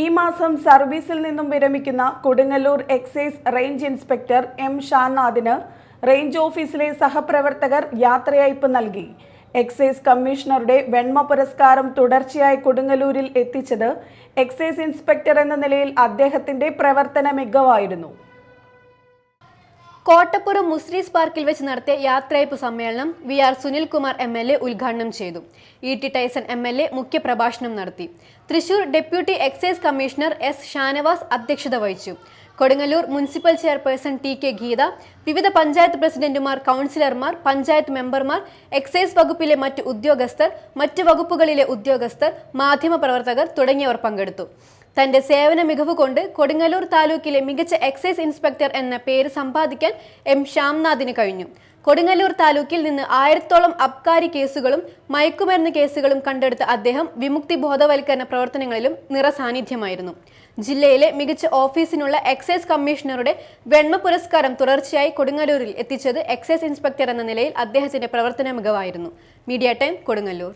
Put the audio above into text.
ഈ മാസം സർവീസിൽ നിന്നും വിരമിക്കുന്ന Kodungallur excise range inspector M ഷാനാഥിന് range ഓഫീസിലെ സഹപ്രവർത്തകർ യാത്രയയപ്പ് നൽകി. എക്സൈസ് കമ്മീഷണറുടെ വെണ്മ പുരസ്കാരം തുടർച്ചയായി കൊടുങ്ങല്ലൂരിൽ എത്തിച്ചത് എക്സൈസ് ഇൻസ്പെക്ടർ എന്ന നിലയിൽ അദ്ദേഹത്തിന്റെ പ്രവർത്തന മികവായിരുന്നു. കോട്ടപ്പുറം മുസ്രീസ് പാർക്കിൽ വെച്ച് നടത്തിയ യാത്രയപ്പ് സമ്മേളനം V R Sunilkumar M L A ഉദ്ഘാടനം ചെയ്തു. E T Tyson M L A മുഖ്യപ്രഭാഷണം നടത്തി. Thrissur deputy excise commissioner S Shanavas അധ്യക്ഷത വഹിച്ചു. Kodungallur municipal chairperson T K Geetha വിവിധ പഞ്ചായത്ത് പ്രസിഡന്റുമാർ കൗൺസിലർമാർ പഞ്ചായത്ത് മെമ്പർമാർ എക്സൈസ് വകുപ്പിലെ മറ്റ് ഉദ്യോഗസ്ഥർ മറ്റ് വകുപ്പുകളിലെ ഉദ്യോഗസ്ഥർ മാധ്യമപ്രവർത്തകർ തുടങ്ങിയവർ പങ്കെടുത്തു. തന്റെ സേവന മികവ് കൊണ്ട് കൊടുങ്ങല്ലൂർ താലൂക്കിലെ മികച്ച എക്സൈസ് ഇൻസ്പെക്ടർ എന്ന പേര് സമ്പാദിക്കാൻ എം ശ്യാംനാഥിന് കഴിഞ്ഞു. കൊടുങ്ങല്ലൂർ താലൂക്കിൽ നിന്ന് ആയിരത്തോളം അബ്കാരി കേസുകളും മയക്കുമരുന്ന് കേസുകളും കണ്ടെടുത്ത അദ്ദേഹം വിമുക്തി ബോധവൽക്കരണ പ്രവർത്തനങ്ങളിലും നിറസാന്നിധ്യമായിരുന്നു. ജില്ലയിലെ മികച്ച ഓഫീസിനുള്ള എക്സൈസ് കമ്മീഷണറുടെ വെണ്മ പുരസ്കാരം തുടർച്ചയായി കൊടുങ്ങല്ലൂരിൽ എത്തിച്ചത് എക്സൈസ് ഇൻസ്പെക്ടർ എന്ന നിലയിൽ അദ്ദേഹത്തിന്റെ പ്രവർത്തന മികവായിരുന്നു. Media time Kodungallur.